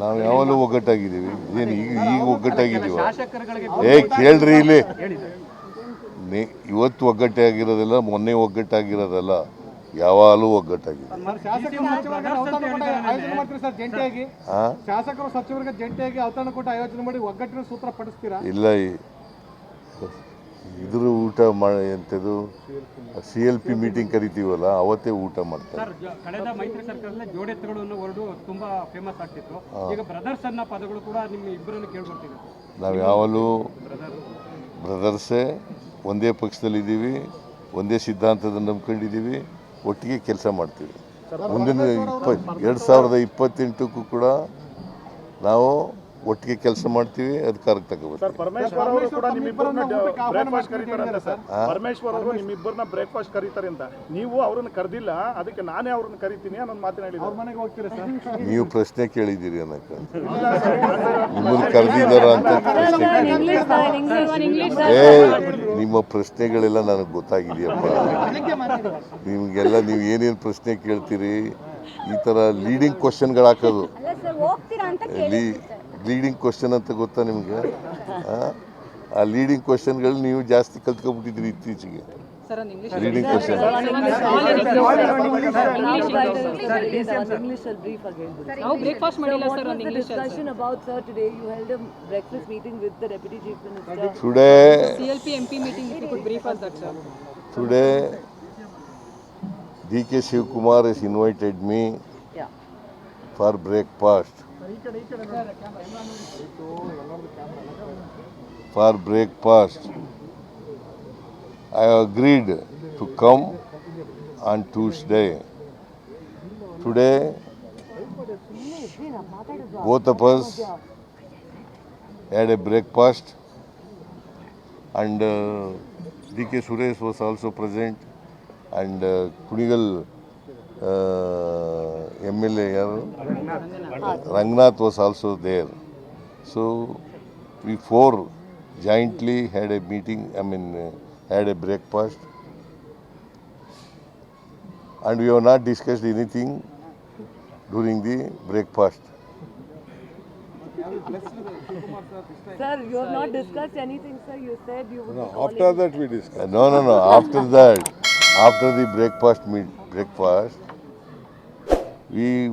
ನಾವು ಯಾವಾಗಲೂ ಒಗ್ಗಟ್ಟಾಗಿದ್ದೀವಿ. ಏನು ಈಗ ಈಗ ಒಗ್ಗಟ್ಟಾಗಿದ್ದೀವ ಶಾಸಕರುಗಳಿಗೆ ಏ ಕೇಳ್ರಿ ಇಲ್ಲಿ. ಇವತ್ತು ಒಗ್ಗಟ್ಟೆ ಆಗಿರೋದಿಲ್ಲ ಒಗ್ಗಟ್ಟಾಗಿರೋದಿಲ್ಲ ಮೊನ್ನೆ ಒಗ್ಗಟ್ಟಾಗಿರೋದಲ್ಲ. ಯಾವಾಗಲೂ ಒಗ್ಗಟ್ಟಾಗಿದೆ ಶಾಸಕರು ಸಚಿವರಿಗೆ ಔತಣ ಆಯೋಜನೆ ಮಾಡ್ತೀರಿ ಸರ್ ಜಂಟಿಯಾಗಿ. ಆ? ಶಾಸಕರು ಸಚಿವರಿಗೆ ಜಂಟಿಯಾಗಿ ಔತಣ ಕೂಟ ಆಯೋಜನೆ ಮಾಡಿ ಒಗ್ಗಟ್ಟಿನ ಸೂತ್ರ ಪಡಿಸ್ತೀರಾ ಇಲ್ಲ ಈ- ಇದ್ರ ಊಟ ಮಾಡಿ ಎಂಥದ್ದು ಸಿ ಎಲ್ ಪಿ ಮೀಟಿಂಗ್ ಕರಿತೀವಲ್ಲ ಅವತ್ತೇ ಊಟ ಮಾಡ್ತಾರೆ. ಸರ್ ಜ- ಕಳೆದ ಮೈತ್ರಿ ಸರ್ಕಾರದಲ್ಲಿ ಜೋಡೆತ್ತುಗಳು ಅನ್ನೋ ವರ್ಡು ತುಂಬಾ ಫೇಮಸ್ ಆಗ್ತಿತ್ತು. ಈಗ ಬ್ರದರ್ಸ್ ಅನ್ನೋ ಪದಗಳು ಕೂಡ ನಿಮ್ಮ ಇಬ್ಬರನ್ನು ಕೇಳ್ಬರ್ತೀವಿ ನಾವು ಯಾವಾಗಲೂ ಬ್ರದರ್ಸೇ ಒಂದೇ ಪಕ್ಷದಲ್ಲಿದ್ದೀವಿ ಒಂದೇ ಸಿದ್ಧಾಂತದ ನಂಬ್ಕೊಂಡಿದ್ದೀವಿ ಒಟ್ಟಿಗೆ ಕೆಲಸ ಮಾಡ್ತೀವಿ. ಮುಂದಿನ ಇಪ್ಪ ಎರಡು ಸಾವಿರದ ಇಪ್ಪತ್ತೆಂಟಕ್ಕೂ ಕೂಡ ನಾವು ಒಟ್ಟಿಗೆ ಕೆಲಸ ಮಾಡ್ತೀವಿ ಅಧಿಕಾರಕ್ಕೆ ಸರ್ ಪರಮೇಶ್ವರ ಅವರು ಕೂಡ ನಿಮ್ಮಿಬ್ಬರನ್ನ ಬ್ರೇಕ್ಫಾಸ್ಟ್ ಕರೀತಾರೆ ಸರ್? ಪರಮೇಶ್ವರ್ ಅವರು ನಿಮ್ಮಿಬ್ಬರನ್ನ ಬ್ರೇಕ್ಫಾಸ್ಟ್ ಕರೀತಾರೆ ಅಂತ. ನೀವು ಅವ್ರನ್ನ ಕರೆದಿಲ್ಲ ಅದಕ್ಕೆ ನಾನೇ ಅವ್ರನ್ನ ಕರಿತೀನಿ ಅನ್ನೊಂದು ಮಾತನ್ನ ಅವ್ರ ಹೇಳಿದ್ರು ಮನೆಗೆ ಹೋಗ್ತೀರಾ ಸರ್? ನೀವು ಪ್ರಶ್ನೆ ಕೇಳಿದ್ದೀರಿ ಅನ್ನಕ್ಕೆ. ನಿಮ್ಮನ್ನು ಕರೆದಿದ್ದಾರ ಅಂತ ಪ್ರಶ್ನೆ. ಏ ನಿಮ್ಮ ಪ್ರಶ್ನೆಗಳೆಲ್ಲ ನನಗೆ ಗೊತ್ತಾಗಿದೆಯಪ್ಪ. ನಿಮಗೆಲ್ಲ ನೀವು ಏನೇನು ಪ್ರಶ್ನೆ ಕೇಳ್ತೀರಿ? ಈ ಥರ ಲೀಡಿಂಗ್ ಕ್ವಶನ್ಗಳು ಹಾಕೋದು. ಅಲ್ಲ ಸರ್ ಹೋಗ್ತೀರಾ ಅಂತ ಲೀ ಲೀಡಿಂಗ್ ಕ್ವಶನ್ ಅಂತ ಗೊತ್ತಾ ನಿಮಗೆ ಆ ಲೀಡಿಂಗ್ ಕ್ವಶನ್ಗಳು ನೀವು ಜಾಸ್ತಿ ಕಲ್ತ್ಕೊಬಿಟ್ಟಿದ್ರಿ ಇತ್ತೀಚೆಗೆ leading question English will brief again. ನಾವು ಬ್ರೇಕ್ಫಾಸ್ಟ್ ಮಾಡಿಲ್ಲ What ಸರ್ was ಒಂದು the English discussion about, sir? Today you held a breakfast meeting with the Deputy Chief Minister. Today C L P M P meeting if you could brief us that sir today D K Shivakumar is invited me Yeah. For breakfast for breakfast. I agreed to come on Tuesday. Today, both of us had a breakfast, and uh, DK Suresh was also present, and uh, Kunigal uh, MLA? Rangnath was also there. So we four jointly had a meeting, I mean, uh, had a breakfast. And we have not discussed anything during the breakfast. Sir, you have not discussed anything, sir. You said you would be calling. After that we discussed. No, no, no. After that, after the breakfast meet, breakfast, E